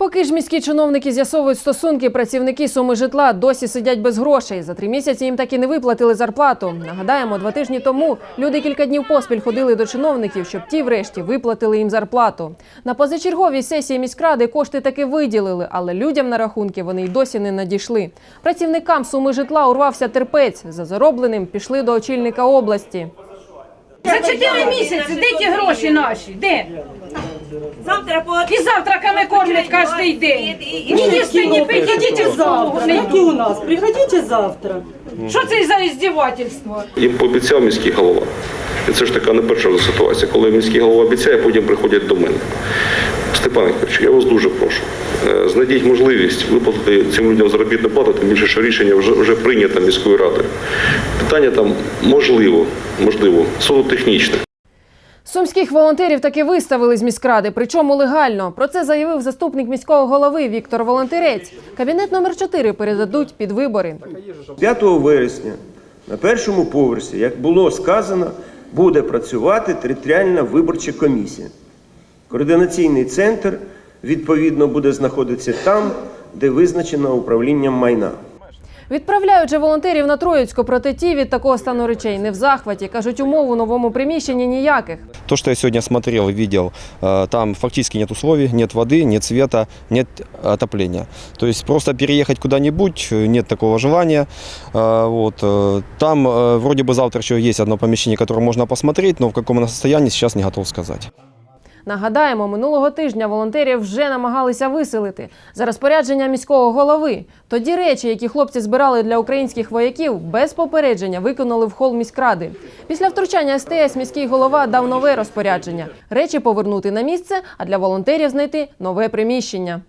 Поки ж міські чиновники з'ясовують стосунки, працівники суми житла досі сидять без грошей. За три місяці їм так і не виплатили зарплату. Нагадаємо, два тижні тому люди кілька днів поспіль ходили до чиновників, щоб ті, врешті, виплатили їм зарплату. На позачерговій сесії міськради кошти таки виділили, але людям на рахунки вони й досі не надійшли. Працівникам суми житла урвався терпець. За заробленим пішли до очільника області. За чотири місяці, де ті гроші наші? Де? Завтра по І завтраками кормлять кожен день. Ні їсти, ні пити, в школу не Как у нас. Приходите завтра. Що це за іздівательство? Їм пообіцяв міський голова. І це ж така не перша ситуація, коли міський голова обіцяє, потім приходять до мене. Степан Ігорович, я вас дуже прошу. е, Знайдіть можливість виплатити цим людям заробітну плату, тим більше, що рішення вже, вже прийнято міською радою. Питання там можливо, можливо, суто технічне. Сумських волонтерів таки виставили з міськради, причому легально. Про це заявив заступник міського голови Віктор Волонтерець. Кабінет номер 4 передадуть під вибори. 5 вересня на першому поверсі, як було сказано, буде працювати територіальна виборча комісія. Координаційний центр відповідно буде знаходитися там, де визначено управлінням майна. Відправляють же волонтерів на Троїцьку, проте ті від такого стану речей не в захваті. Кажуть, умов у новому приміщенні ніяких. То, что я сегодня смотрел и видел, э, там фактически нет условий, нет воды, нет света, нет отопления. То есть просто переехать куда-нибудь э, нет такого желания. Э, Вот. э, Там э, вроде бы завтра еще есть одно помещение, которое можно посмотреть, но в каком оно состоянии сейчас не готов сказать. Нагадаємо, минулого тижня волонтерів вже намагалися виселити за розпорядження міського голови. Тоді речі, які хлопці збирали для українських вояків, без попередження виконали в хол міськради. Після втручання СТС міський голова дав нове розпорядження: речі повернути на місце, а для волонтерів знайти нове приміщення.